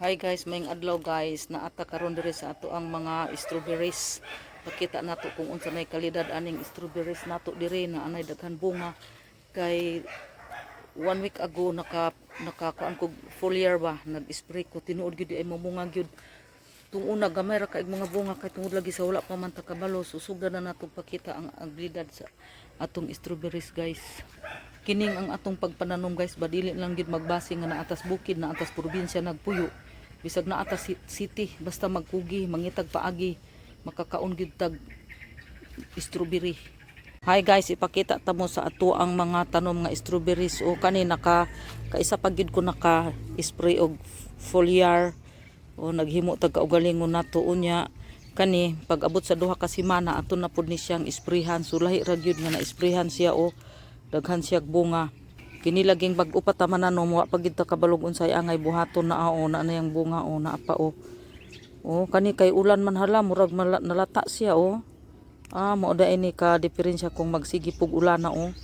Hi guys, mayong adlaw guys. Naata karon diri sa ato ang mga strawberries. Pakita nato kung unsa may kalidad aning strawberries nato diri na anay daghan bunga. Kay one week ago naka nakakuan ko foliar ba nag-spray ko tinuod gyud ay mamunga gyud tung una gamay ra kaig mga bunga kay tungod lagi sa wala pa man ta kabalo susugdan na nato pakita ang abilidad sa atong strawberries guys kining ang atong pagpananom guys badili lang gid magbase nga na atas bukid na atas probinsya nagpuyo bisag na atas ci- city basta magkugi mangitag paagi makakaon gid tag strawberry. Hi guys, ipakita ta mo sa ato ang mga tanom nga strawberries. O kani naka kaisa pa gid ko naka spray og foliar. O naghimo tag kaugalingon nato. Unya kani pag abot sa duha ka semana ato na pud ni siyang sprayhan. So lahi ra gyud nga na sprayhan siya o daghan siya bunga kini laging bag-o pa tamanan no wa pa gid ta kabalog unsay angay buhaton na o na na yang bunga o na pa o o kani kay ulan man hala murag mala- nalata siya o Ah, mao da ini ka diferensya kung magsigi pug ulan na oh.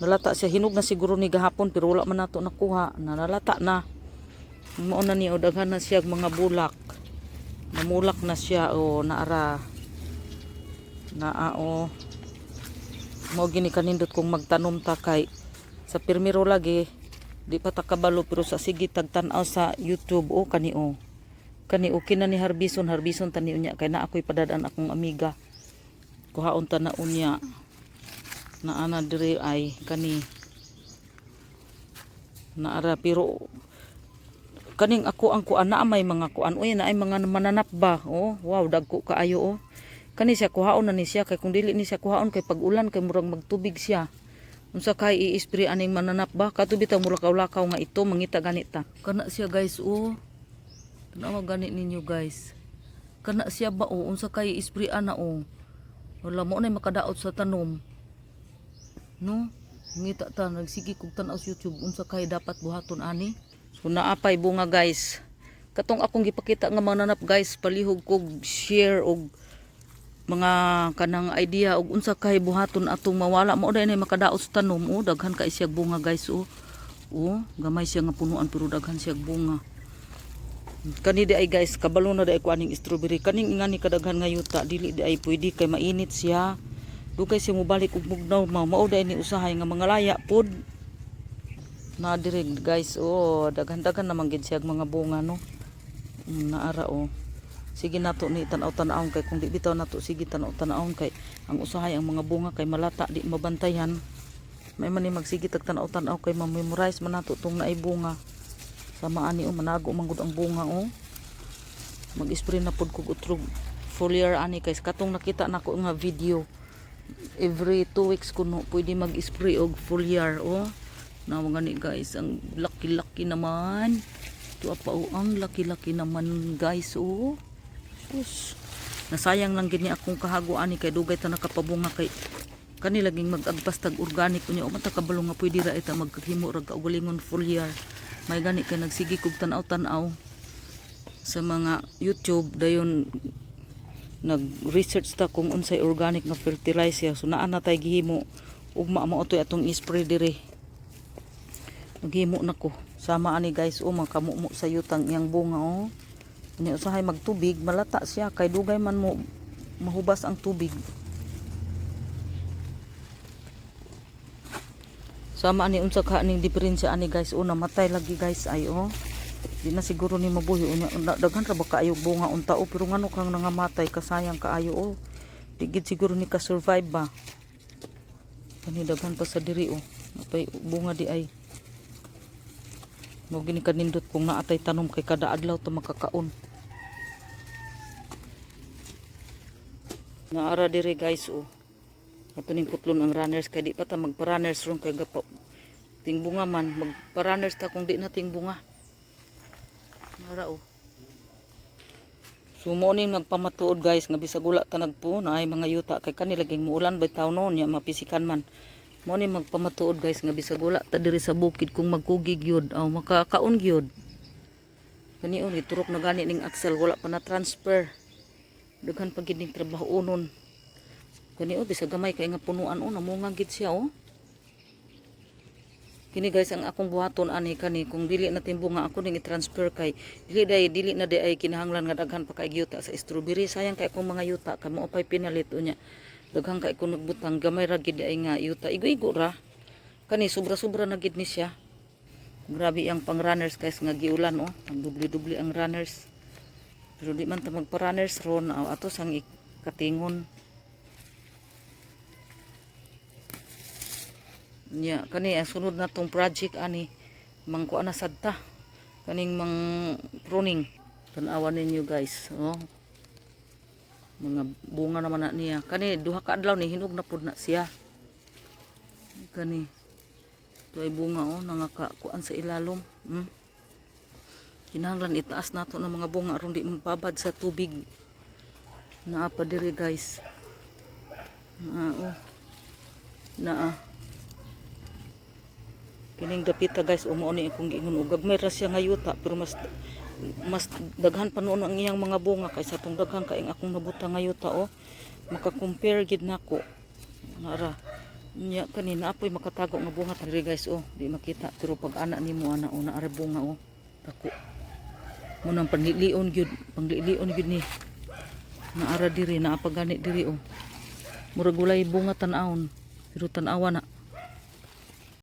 Nalata siya hinog na siguro ni gahapon pero wala man nato nakuha. Na nalata na. Mao na ni o na siya mga bulak. Namulak na siya o naara. Naa o. Mao gini kanindot kung magtanom ta kay sa pirmiro lagi di pa ta kabalo pero sa sige tagtan-aw sa YouTube o kani o. Kani o kina ni harbison harbison tani unya kay na ako'y padadaan akong amiga. Kuhaon ta na unya. Na ana diri ay kani. Naara pero kaning ako ang kuan na may mga kuan. Uy na ay mga mananap ba? Oh wow dagko kaayo oh kani siya kuhaon na ni siya kay kung dili ni siya kuhaon kay pag ulan kay murag magtubig siya unsa kay i-spray aning mananap ba kato bitaw mulakaw-lakaw nga ito mangita ganita kana siya guys oh tanawa gani ninyo guys kana siya ba oh unsa kay i-spray ana oh wala mo na makadaot sa tanom. No? Ngita ta nagsigi kog tan-aw sa YouTube unsa kay dapat buhaton ani. So naapay bunga guys. Katong akong gipakita nga mga nanap guys palihog kog share og mga kanang idea og unsa kay buhaton atong mawala mo na makadaot sa tanom oh daghan kay siya bunga guys oh. Oh, gamay siya nga punuan pero daghan siya bunga. Kani di ay guys, kabalo na di ay kuaning strawberry. Kaning nga ni kadaghan nga yuta, dili di ay pwede kay mainit siya. Dugay siya mubalik og mugnaw, mao mao di ni usahay nga mga laya pod. Na diri guys, oh, daghan-daghan naman gid siya mga bunga no. Mm, naara oh. Sige nato ni tanaw-tanawon kay kung di bitaw nato sige tanaw-tanawon kay ang usahay ang mga bunga kay malata di mabantayan. May man ni magsige tag tanaw-tanaw kay ma-memorize man nato tong naay bunga. Sama ani o manago manggod ang bunga o. Mag-spray na pud kog utrog foliar ani kay katong nakita nako nga video. Every two weeks kuno pwede mag-spray og foliar o. Na mga ni guys ang laki-laki naman. Ito pa o ang laki-laki naman guys o. Sus. Nasayang lang gini akong kahago ani kay dugay ta nakapabunga kay kani laging mag-agpas tag organic unya. O mata kabalo nga pwede ra ita magkahimo ra kaugalingon foliar may gani ka nagsigi kog tanaw-tanaw sa mga YouTube. Dayon nag-research ta kung unsay organic nga fertilizer. So naa na tay gihimo. Ugma mo atoy atong i-spray dire naghimo na ko. Sama ani guys. O mga kamumo sa yutang iyang bunga o Unya usahay magtubig malata siya kay dugay man mo mahubas ang tubig Sama ani unsa ka ning diferensya ani guys una matay lagi guys ay oh. Di na siguro ni mabuhi unya daghan ra ba kaayo bunga unta o pero ngano kang nangamatay kasayang kaayo oh. Tigid siguro ni ka survive ba. Kani daghan pa sa diri oh. Napay bunga di ay. Mo gini kanindot kung naatay tanom kay kada adlaw ta makakaon. Naara diri guys oh. Ato ning putlon ang runners kay di pa ta magpa-runners ron kay gapo. Ting bunga man magpa-runners ta kung di na ting bunga. Nara oh. So mo ning nagpamatuod guys nga bisag wala ta nagpo na ay mga yuta kay kani laging muulan bitaw noon ya mapisikan man. Mo ning magpamatuod guys nga bisag wala ta diri sa bukid kung magkugig yun aw makakaon gyud. Kani on iturok na gani ning axle wala pa na transfer. Daghan pa gid trabaho unon. Kani o, bisa gamay kay nga punuan o, namunga gid siya o. Kini guys ang akong buhaton ani kani kung dili na timbo nga ako ning i-transfer kay dili day dili na day ay kinahanglan nga daghan pa kay yuta sa strawberry. Sayang kay akong mga yuta kay mo pay pinalit unya. Daghan kay ko nagbutang gamay ra gid ay nga yuta. Igo-igo ra. Kani sobra-sobra na gid ni siya. Grabe ang pang runners guys nga giulan oh. Ang dubli-dubli ang runners pero di man ta magpa runners ron aw ato sang ikatingon. Nya kani ang sunod na tong project ani mangkuan na sadta. Kaning mang pruning tan-awan ninyo guys oh. Mga bunga naman na niya. Kani duha ka adlaw ni hinog na pud na siya. Kani ito ay bunga oh nangakakuan sa ilalom hmm. Kinahanglan itaas nato ng mga bunga aron di magpabad sa tubig. Naa pa diri guys. Naa oh. Naa. Kining dapita guys. Umuo ni akong giingon ug gagmay ra siya nga yuta pero mas mas daghan pa noon ang iyang mga bunga kaysa tong daghan kay akong nabuta nga yuta oh. Maka-compare gid nako. Nara. Nya kanina apoy makatago nga bunga tari guys oh. Di makita pero pag ana nimo ana oh naara bunga oh. Dako mo nang panlilion gyud panglilion gyud ni. Naara diri naa pagani diri oh. Murag walay bunga tan-awon pero tan-awa na